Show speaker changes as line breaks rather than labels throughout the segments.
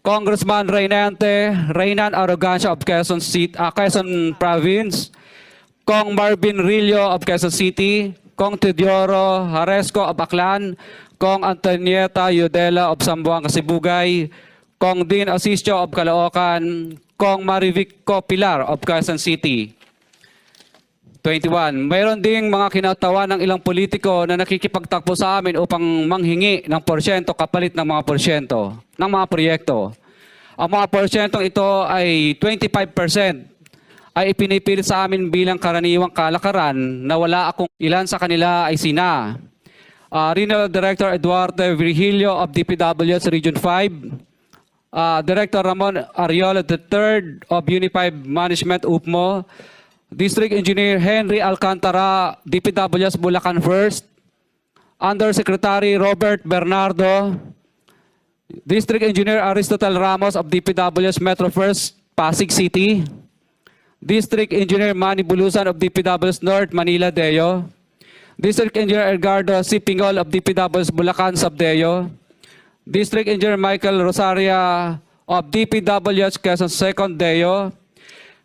Congressman Reynante Reynan Arrogancia of Quezon, City, ah, Quezon Province, Kong Marvin Rillo of Quezon City, Kong Teodoro Haresco of Aklan, Kong Antonieta Yudela of Sambuanga, Sibugay, Kong Dean Asisio of Caloocan, Kong Marivico Pilar of Quezon City. 21. Mayroon ding mga kinatawa ng ilang politiko na nakikipagtakbo sa amin upang manghingi ng porsyento kapalit ng mga porsyento ng mga proyekto. Ang mga porsyentong ito ay 25% ay ipinipilit sa amin bilang karaniwang kalakaran na wala akong ilan sa kanila ay sina. Uh, Regional Director Eduardo Virgilio of DPWS Region 5, uh, Director Ramon Ariola III of Unified Management UPMO, District Engineer Henry Alcantara, DPWS Bulacan First, Undersecretary Robert Bernardo, District Engineer Aristotle Ramos of DPWS Metro First, Pasig City, District Engineer Manny Bulusan of DPWS North, Manila, Deo, District Engineer Edgardo C. Pingol of DPWS Bulacan, Sabdeo, District Engineer Michael Rosaria of DPWS Quezon Second, Deo,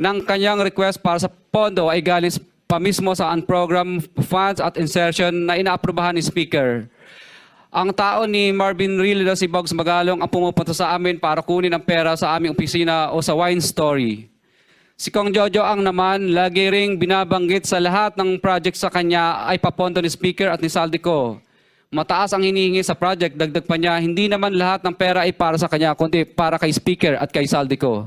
ng kanyang request para sa pondo ay galing pa mismo sa unprogrammed funds at insertion na inaaprubahan ni Speaker. Ang tao ni Marvin Rillo na si Bogs Magalong ang pumupunta sa amin para kunin ang pera sa aming opisina o sa wine story. Si Kong Jojo ang naman, lagi ring binabanggit sa lahat ng project sa kanya ay papondo ni Speaker at ni Saldico. Mataas ang hinihingi sa project, dagdag pa niya, hindi naman lahat ng pera ay para sa kanya, kundi para kay Speaker at kay Saldico.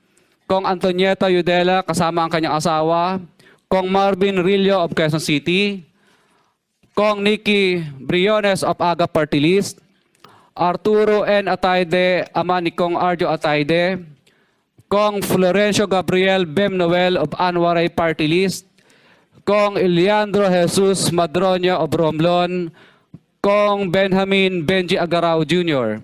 Kong Antonieta Yudela kasama ang kanyang asawa, Kong Marvin Rillo of Quezon City, Kong Nikki Briones of Aga Party List, Arturo N. Atayde, ama ni Kong Arjo Atayde, Kong Florencio Gabriel Bem Noel of Anwaray Party List, Kong Eliandro Jesus Madroño of Romblon, Kong Benjamin Benji Agarao Jr.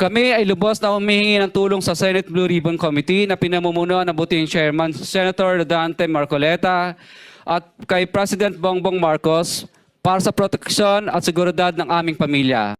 Kami ay lubos na humihingi ng tulong sa Senate Blue Ribbon Committee na pinamumunuan ng buting Chairman Senator Dante Marcoleta at kay President Bongbong Marcos para sa proteksyon at seguridad ng aming pamilya.